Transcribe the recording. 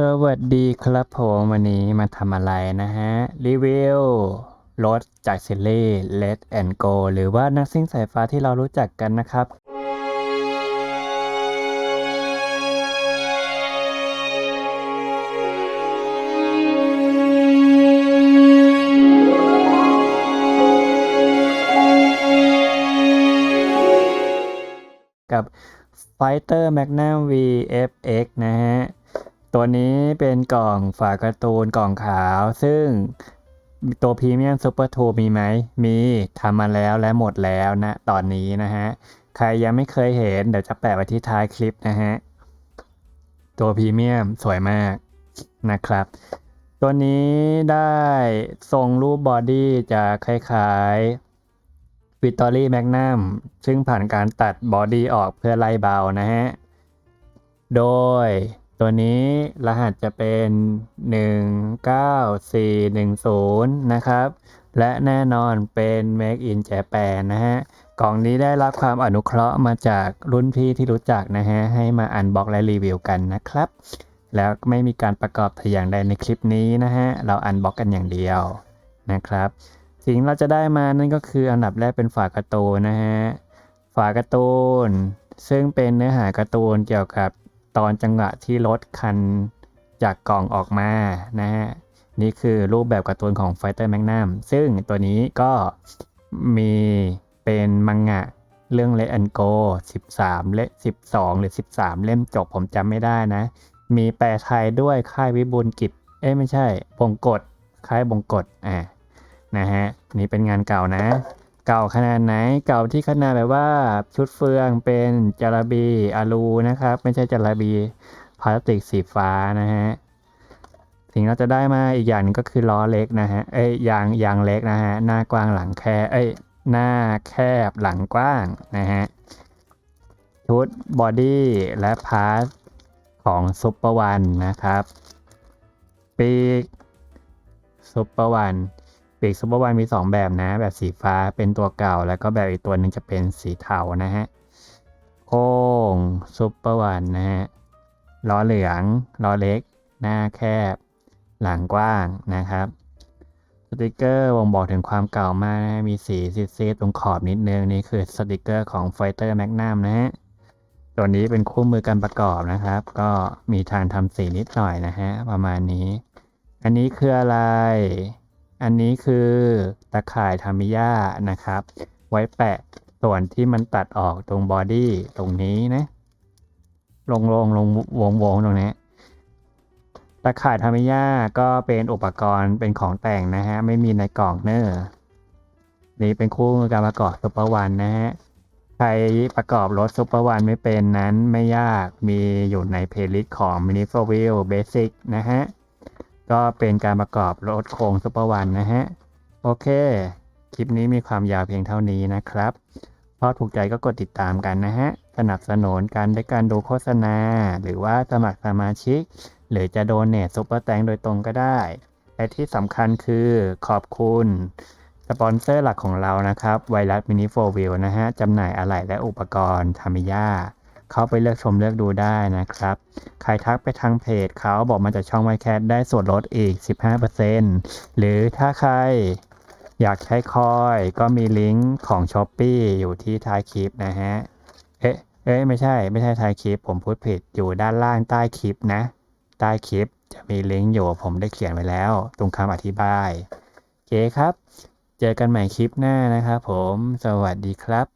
สวัสดีครับผมวันนี้มาทำอะไรนะฮะ รีวิวรถจากซีรีส์ Let and Go หรือว่านักซิ่งสายฟ้าที่เรารู้จักกันนะครับ กับ Fighter Magnum VFX นะฮะ ตัวนี้เป็นกล่องฝาการ์ตูนกล่องขาว ซึ่งตัวพรีเมียมซูเปอร์ทูมีไหม มีทำมาแล้วและหมดแล้วนะ ตอนนี้นะฮะ ใครยังไม่เคยเห็น เดี๋ยวจะแปะไว้ที่ท้ายคลิปนะฮะ ตัวพรีเมียมสวยมากนะครับ ตัวนี้ได้ทรงรูปบอดี้จะคล้ายๆวิตอรี่แมกนัมซึ่งผ่านการตัดบอดี้ออกเพื่อไล่เบานะฮะ โดย ตัวนี้รหัสจะเป็น 19410 นะครับ และแน่นอนเป็น Make in Japan นะฮะ กล่องนี้ได้รับความอนุเคราะห์มาจากรุ่นพี่ที่รู้จักนะฮะ ให้มาอันบ็อกและรีวิวกันนะครับ แล้วไม่มีการประกอบแต่อย่างใดในคลิปนี้นะฮะ เราอันบ็อกกันอย่างเดียวนะครับ สิ่งเราจะได้มานั่นก็คืออันดับแรกเป็นฝาการ์ตูนนะฮะ ฝาการ์ตูน ซึ่งเป็นเนื้อหาการ์ตูนเกี่ยวกับ ตอนจังหวะที่รถคันจากกล่องออกมานะฮะนี่คือรูปแบบการ์ตูนของ Fighter Magnum ซึ่งตัวนี้ก็มีเป็นมังงะเรื่อง Let and Go 13 เล12 หรือ 13 เล่มจบผมจำไม่ได้นะ มีแปลไทยด้วยค่ายวิบูลกิจ เอ้ยไม่ใช่ บงกฎค่ายบงกฎอ่านะฮะ นี่เป็นงานเก่านะ เก่าขนาดไหนเก่าที่ขนาดแบบว่าชุดเฟืองเป็นจาระบีอาลูนะครับ ไม่ใช่จาระบีพลาสติกสีฟ้านะฮะสิ่งเราจะได้มาอีกอย่างหนึงก็คือล้อเล็กนะฮะเอ้ยยางยางเล็กนะฮะหน้ากว้างหลังแคบเอ้ยหน้าแคบหลังกว้างนะฮะชุดบอดี้และพาร์ทของซุปเปอร์วันนะครับ ปีกซุปเปอร์วัน ปีกซุปเปอร์วันมี 2 แบบนะ แบบสีฟ้าเป็นตัวเก่า แล้วก็แบบอีกตัวหนึ่งจะเป็นสีเทานะฮะโค้งซุปเปอร์วันนะฮะล้อเหลืองล้อเล็ก หน้าแคบ หลังกว้างนะครับสติกเกอร์บ่งบอกถึงความเก่ามากนะมีสีซีดๆตรงขอบนิดนึง นี่คือสติกเกอร์ของ Fighter Magnum นะฮะตัวนี้เป็นคู่มือการประกอบนะครับ ก็มีทางทำสีนิดหน่อยนะฮะ ประมาณนี้ อันนี้คืออะไร อันนี้คือตะข่ายทามิยานะครับ ไว้แปะส่วนที่มันตัดออกตรงบอดี้ตรงนี้นะ ลงลงลงวงวงตรงนี้ตะข่ายทามิยาก็เป็นอุปกรณ์เป็นของแต่งนะฮะ ไม่มีในกล่องเนอร์นี่เป็นคู่มือการประกอบซุปเปอร์วันนะฮะ ใครประกอบรถซุปเปอร์วันไม่เป็นนั้นไม่ยากมีอยู่ในเพลย์ลิสต์ของ Mini f o r Wheel Basic นะฮะ ก็เป็นการประกอบรถโครงซุปเปอร์วันนะฮะ โอเค คลิปนี้มีความยาวเพียงเท่านี้นะครับ พอถูกใจก็กดติดตามกันนะฮะ สนับสนุนกันด้วยการดูโฆษณา หรือว่าสมัครสมาชิก หรือจะโดเนทซุปเปอร์แตงโดยตรงก็ได้และที่สำคัญคือขอบคุณสปอนเซอร์หลักของเรานะครับ ไวรัสมินิโฟวิลนะฮะจำหน่ายอะไหล่และอุปกรณ์ทามิยา เข้าไปเลือกชมเลือกดูได้นะครับ ใครทักไปทางเพจเขาบอกมาจากช่องไวแคทได้ส่วนลดอีก 15%หรือถ้าใครอยากใช้คอยก็มีลิงก์ของ s h อ p e e อยู่ที่ท้ายคลิปนะฮะ เอ๊ะ เอ๊ะ ไม่ใช่ ไม่ใช่ท้ายคลิป ผมพูดผิด อยู่ด้านล่างใต้คลิปนะ ใต้คลิปจะมีลิงก์อยู่ ผมได้เขียนไว้แล้ว ตรงคำอธิบายโอเคครับ เจอกันใหม่คลิปหน้านะครับผม สวัสดีครับ